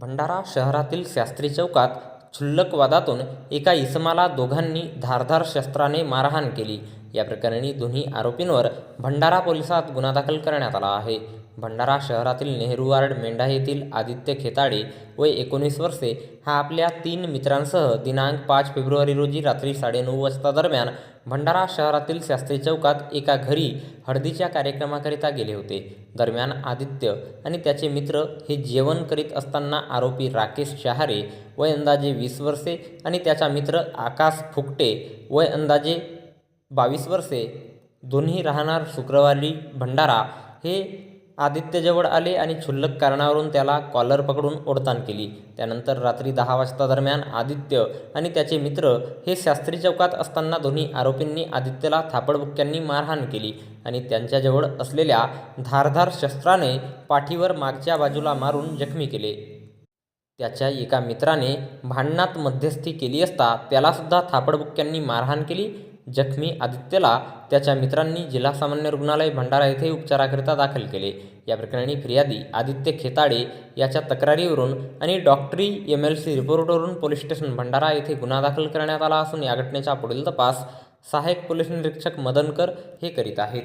भंडारा शहरातील शास्त्री चौकात क्षुल्लक वादातून एका इसमाला दोघांनी धारधार शस्त्राने मारहाण केली. या प्रकरणी दोन्ही आरोपींवर भंडारा पोलिसात गुन्हा दाखल करण्यात आला आहे. भंडारा शहरातील नेहरू वार्ड मेंढा येथील आदित्य खेताडे वय एकोणीस वर्षे हा आपल्या तीन मित्रांसह दिनांक पाच फेब्रुवारी रोजी रात्री साडेनऊ वाजता दरम्यान भंडारा शहरातील शास्त्री चौकात एका घरी हळदीच्या कार्यक्रमाकरिता गेले होते. दरम्यान आदित्य आणि त्याचे मित्र हे जेवण करीत असताना आरोपी राकेश शहारे वय अंदाजे वीस वर्षे आणि त्याचा मित्र आकाश फुकटे वय अंदाजे बावीस वर्षे दोन्ही राहणार शुक्रवारी भंडारा हे आदित्यजवळ आले आणि क्षुल्लक कारणावरून त्याला कॉलर पकडून ओढताण केली. त्यानंतर रात्री दहा वाजता दरम्यान आदित्य आणि त्याचे मित्र हे शास्त्री चौकात असताना दोन्ही आरोपींनी आदित्यला थापडबुक्क्यांनी मारहाण केली आणि त्यांच्याजवळ असलेल्या धारधार शस्त्राने पाठीवर मागच्या बाजूला मारून जखमी केले. त्याच्या एका मित्राने भांडणात मध्यस्थी केली असता त्यालासुद्धा थापडबुक्क्यांनी मारहाण केली जखमी आदित्यला त्याच्या मित्रांनी जिल्हा सामान्य रुग्णालय भंडारा येथे उपचाराकरिता दाखल केले. या प्रकरणी फिर्यादी आदित्य खेताडे याच्या तक्रारीवरून आणि डॉक्टरी एम एल सी रिपोर्टवरून पोलीस स्टेशन भंडारा येथे गुन्हा दाखल करण्यात आला असून या घटनेचा पुढील तपास सहाय्यक पोलीस निरीक्षक मदनकर हे करीत आहेत.